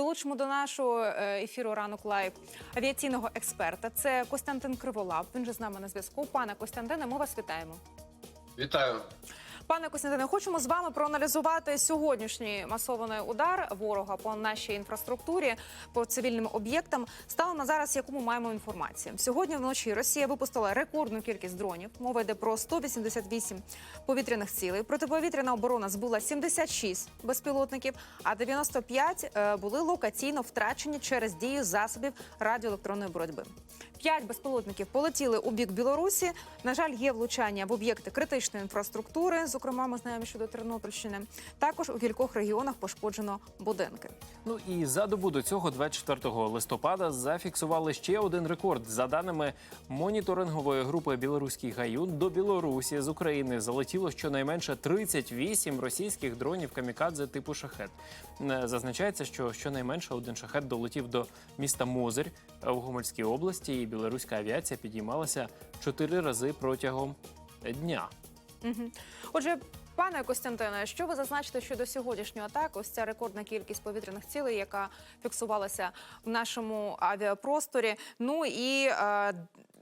Долучимо до нашого е, ефіру ранок лайв авіаційного експерта. Це Костянтин Криволап. Він же з нами на зв'язку. Пане Костянтине, ми вас вітаємо. Вітаю. Пане Костянтине, хочемо з вами проаналізувати сьогоднішній масований удар ворога по нашій інфраструктурі, по цивільним об'єктам. Станом на зараз, яку ми маємо інформацію. Сьогодні вночі Росія випустила рекордну кількість дронів. Мова йде про 188 повітряних цілей. Протиповітряна оборона збила 76 безпілотників, а 95 е, були локаційно втрачені через дію засобів радіоелектронної боротьби. П'ять безпілотників полетіли у бік Білорусі. На жаль, є влучання в об'єкти критичної інфраструктури. Зокрема, ми знаємо щодо Тернопільщини. Також у кількох регіонах пошкоджено будинки. Ну і за добу до цього, 24 листопада, зафіксували ще один рекорд. За даними моніторингової групи Білоруський гаюн, до Білорусі з України залетіло щонайменше 38 російських дронів камікадзе типу шахет. Е, Зазначається, що щонайменше один шахет долетів до міста Мозир в Гомельській області, білоруська авіація підіймалася чотири рази протягом дня. Отже, пане Костянтине, що ви зазначите щодо сьогоднішньої атаки? Ось ця рекордна кількість повітряних цілей, яка фіксувалася в нашому авіапросторі. Ну і е,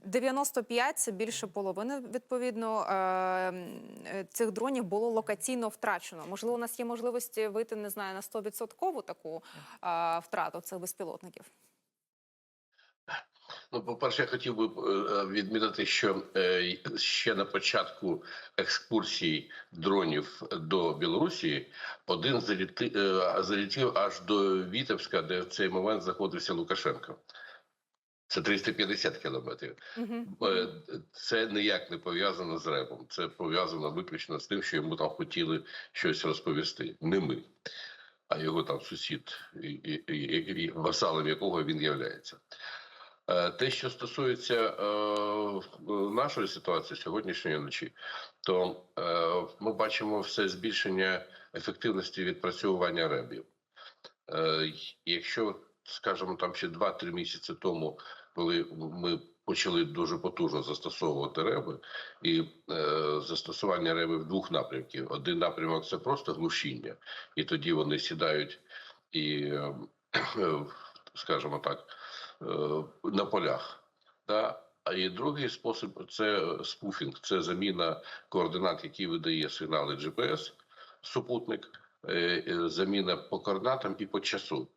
95 – це більше половини. Відповідно е, е, цих дронів було локаційно втрачено. Можливо, у нас є можливості вийти, не знаю, на 100% таку е, втрату цих безпілотників. Ну, по-перше, я хотів би е, відмітити, що е, ще на початку екскурсії дронів до Білорусі один заліти, е, аж до Вітебська, де в цей момент знаходився Лукашенко. Це 350 кілометрів. Е, Це ніяк не пов'язано з репом. Це пов'язано виключно з тим, що йому там хотіли щось розповісти. Не ми, а його там сусід, і, і, і, і васалом якого він являється. Е, Те, що стосується е, нашої ситуації сьогоднішньої вночі, то е, ми бачимо все збільшення ефективності відпрацьовування ребів. Якщо, скажімо, там ще 2-3 місяці тому, коли ми почали дуже потужно застосовувати реби, і е, застосування реби в двох напрямків: один напрямок це просто глушіння, і тоді вони сідають і, е, скажімо так, на полях. Да? А і другий спосіб це спуфінг, це заміна координат, які видає сигнали GPS, супутник, е, е, заміна по координатам і по часу.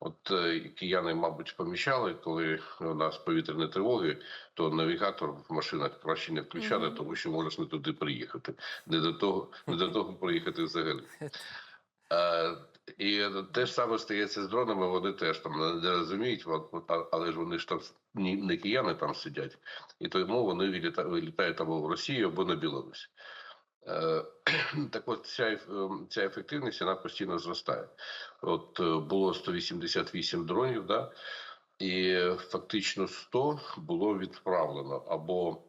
От е, кияни, мабуть, помічали, коли у нас повітряні тривоги, то навігатор в машинах краще не включати, тому що можеш не туди приїхати. Не до того, не до того приїхати взагалі. Е, і те ж саме стається з дронами, вони теж там не- розуміють, але ж вони ж там не кияни там сидять, і тому вони виліта- вилітають або в Росію, або на Білорусь. Е, Так от ця, ем, ця ефективність вона постійно зростає. От е, було 188 дронів, да, і фактично 100 було відправлено або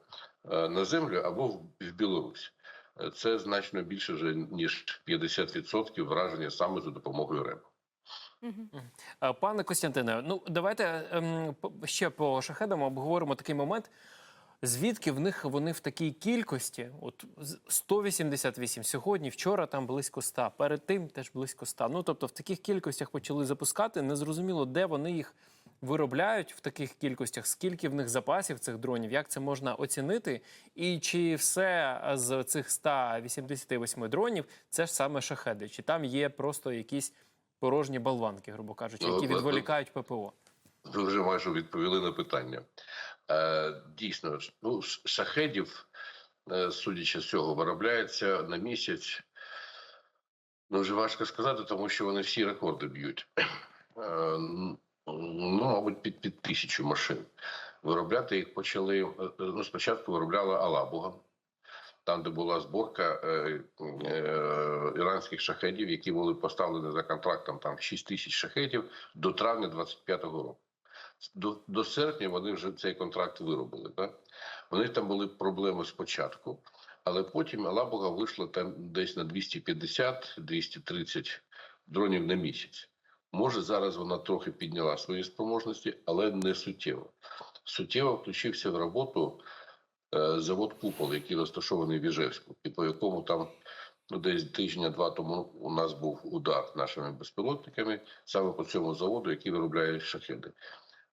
е, на землю, або в Білорусь. Це значно більше вже ніж 50% враження саме за допомогою РЕБ. Е, Пане Костянтине, ну давайте ем, ще по шахедам обговоримо такий момент. Звідки в них вони в такій кількості? От з- 188 сьогодні, вчора там близько 100, перед тим теж близько 100. Ну тобто в таких кількостях почали запускати. Незрозуміло, де вони їх виробляють в таких кількостях, скільки в них запасів цих дронів, як це можна оцінити, і чи все з цих 188 дронів це ж саме шахеди, чи там є просто якісь порожні болванки, грубо кажучи, Ну, які відволікають ППО. Ви вже майже відповіли на питання. Е, дійсно, ну, шахедів, е, судячи з цього, виробляється на місяць. Ну, вже важко сказати, тому що вони всі рекорди б'ють. Е, ну, мабуть, під, під тисячу машин. Виробляти їх почали. е, Ну, спочатку виробляла Алабуга, там, де була зборка е, е, іранських шахедів, які були поставлені за контрактом там 6 тисяч шахедів до травня 25-го року. До, до серпня вони вже цей контракт виробили. Да? У там були проблеми спочатку, але потім Алабуга вийшла там десь на 250-230 дронів на місяць. Може, зараз вона трохи підняла свої спроможності, але не суттєво. Суттєво включився в роботу е, завод Купол, який розташований в Іжевську, і по якому там ну, десь тижня-два тому у нас був удар нашими безпілотниками саме по цьому заводу, який виробляє шахеди.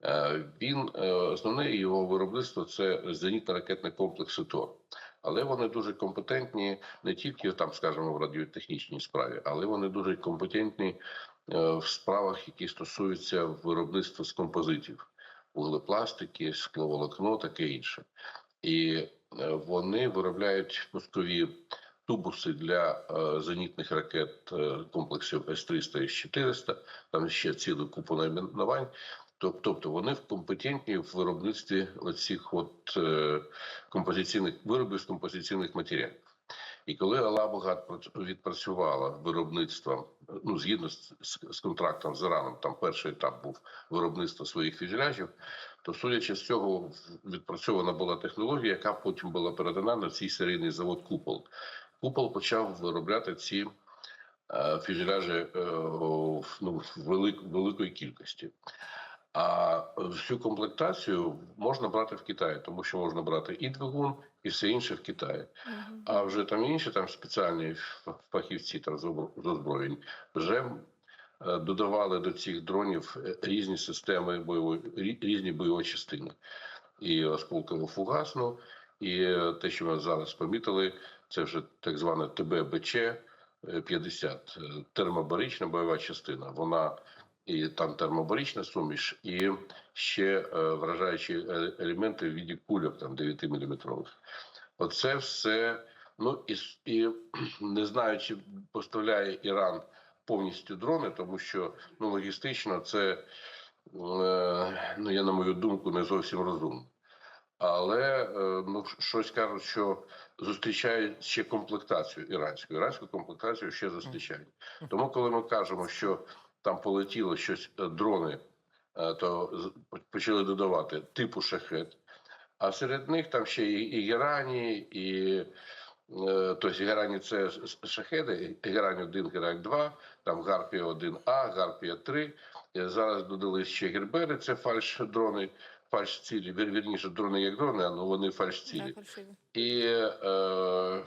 Е, Він е, основне його виробництво це зенітно-ракетний комплекс СУТО. Але вони дуже компетентні не тільки там, скажімо, в радіотехнічній справі, але вони дуже компетентні в справах, які стосуються виробництва з композитів, углепластики, скловолокно, таке інше. І е, вони виробляють пускові тубуси для е, зенітних ракет е, комплексів С-300 і С-400, там ще цілу купу найменувань. Тобто вони компетентні в виробництві цих от е, композиційних виробів з композиційних матеріалів. І коли Алабуга відпрацювала виробництво, ну згідно з, з, контрактом з Іраном, там перший етап був виробництво своїх фюзеляжів, то судячи з цього, відпрацьована була технологія, яка потім була передана на цей серійний завод Купол. Купол почав виробляти ці е, фюзеляжі е, ну, в велик, великої кількості. А всю комплектацію можна брати в Китаї, тому що можна брати і двигун, і все інше в Китаї. А вже там інші там спеціальні фахівці там з озброєнь вже е, додавали до цих дронів е, різні системи бойової різні бойові частини. І осколково фугасну, і е, те, що ми зараз помітили, це вже так зване ТББЧ 50 е, термобарична бойова частина. Вона і там термобарична суміш, і ще е, вражаючі е, елементи в віді кульок там 9 мм. Оце все. Ну і, і не знаю, чи поставляє Іран повністю дрони, тому що ну логістично це, е, ну я на мою думку, не зовсім розумно. Але е, ну щось кажуть, що зустрічають ще комплектацію іранську. Іранську комплектацію ще зустрічають. Тому, коли ми кажемо, що там полетіло щось е, дрони, е, то почали додавати типу шахет. А серед них там ще і, і Герані, і е, тобто Герані це шахеди, Герань 1, Герань 2, там Гарпія 1А, Гарпія 3. Зараз додали ще Гербери, це фальш-дрони, фальш-цілі, вір, вірніше, дрони як дрони, але вони фальш-цілі. Да. І е,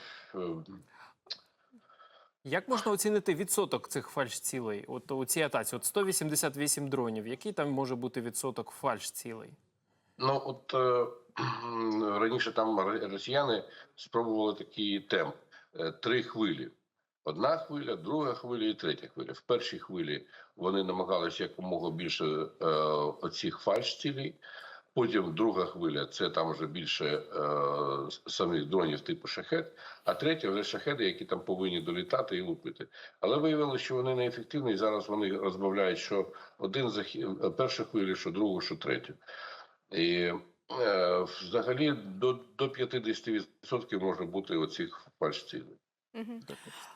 Як можна оцінити відсоток цих фальш-цілей? От у цій атаці, от 188 дронів. Який там може бути відсоток фальш-цілей? Ну от е, раніше там росіяни спробували такий темп: Е, три хвилі. Одна хвиля, друга хвиля і третя хвиля. В першій хвилі вони намагалися якомога більше е, оцих фальш-цілей. Потім друга хвиля це там вже більше е, самих дронів типу шахет, а третя вже шахеди, які там повинні долітати і лупити. Але виявилося, що вони неефективні. і Зараз вони розбавляють, що один захід першу хвилю, що другу, що третю. І е, взагалі до, до 50% може бути оцих фальш-цілей.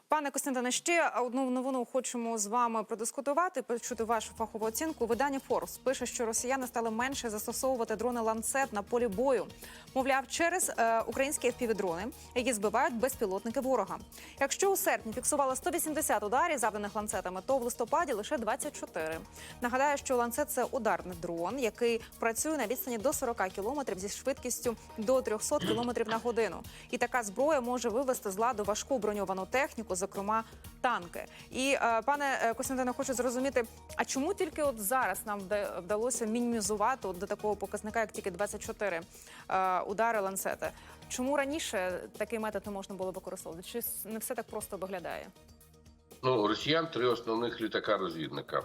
Пане Костянтине, ще одну новину хочемо з вами продискутувати, почути вашу фахову оцінку. Видання Форс пише, що росіяни стали менше застосовувати дрони ланцет на полі бою. Мовляв, через е, українські FPV-дрони, які збивають безпілотники ворога. Якщо у серпні фіксували 180 ударів, завданих ланцетами, то в листопаді лише 24. Нагадаю, що ланцет це ударний дрон, який працює на відстані до 40 кілометрів зі швидкістю до 300 кілометрів на годину. І така зброя може вивести з ладу важку броньовану техніку, зокрема танки. І е, пане е, Костянтине, хочу зрозуміти, а чому тільки от зараз нам вдалося мінімізувати от до такого показника, як тільки 24 е, удари ланцети? Чому раніше такий метод не можна було використовувати? Чи не все так просто виглядає? Ну, росіян три основних літака-розвідника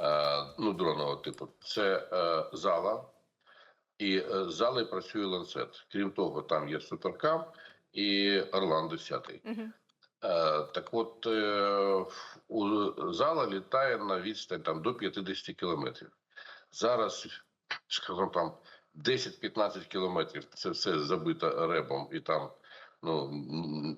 е, ну, дронового типу. Це зала, і е, зали працює ланцет. Крім того, там є Суперкам і Орлан 10. Угу. Так от е, у зала літає на відстань там до 50 кілометрів. Зараз, скажімо, там 10-15 кілометрів це все забито ребом, і там ну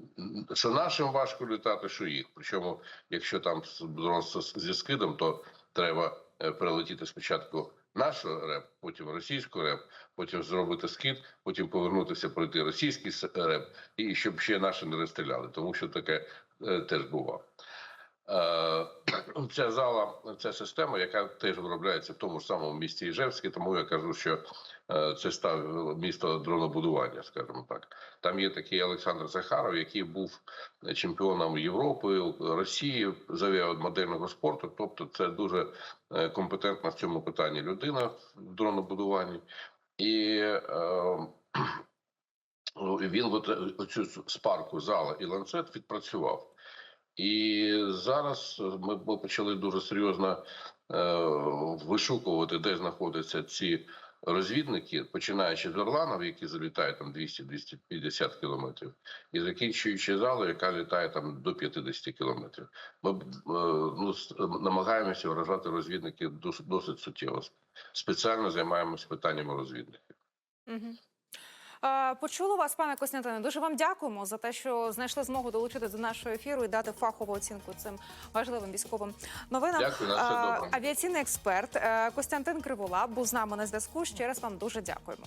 що нашим важко літати, що їх. Причому, якщо там дрон зі скидом, то треба е, перелетіти спочатку нашу реп, потім російську реп, потім зробити скид, потім повернутися пройти російський реп, і щоб ще наші не розстріляли, тому що таке е, теж бувало. Е, Ця зала, ця система, яка теж виробляється в тому ж самому місті Іжевське, тому я кажу, що це став місто дронобудування, скажімо так. Там є такий Олександр Захаров, який був чемпіоном Європи, Росії з авіамодельного спорту. Тобто, це дуже е, компетентна в цьому питанні людина в дронобудуванні. І е, він от, е, оцю спарку зала і ланцет відпрацював. І зараз ми почали дуже серйозно е, вишукувати, де знаходяться ці розвідники, починаючи з Орланов, які залітають там 200-250 кілометрів, і закінчуючи залу, яка літає там до 50 кілометрів. Ми е, ну, намагаємося вражати розвідників досить, суттєво. Спеціально займаємось питаннями розвідників. Угу. Почула вас, пане Костянтине. Дуже вам дякуємо за те, що знайшли змогу долучити до нашого ефіру і дати фахову оцінку цим важливим військовим новинам. Дякую. Авіаційний експерт е, Костянтин Кривола був з нами на зв'язку. Ще раз вам дуже дякуємо.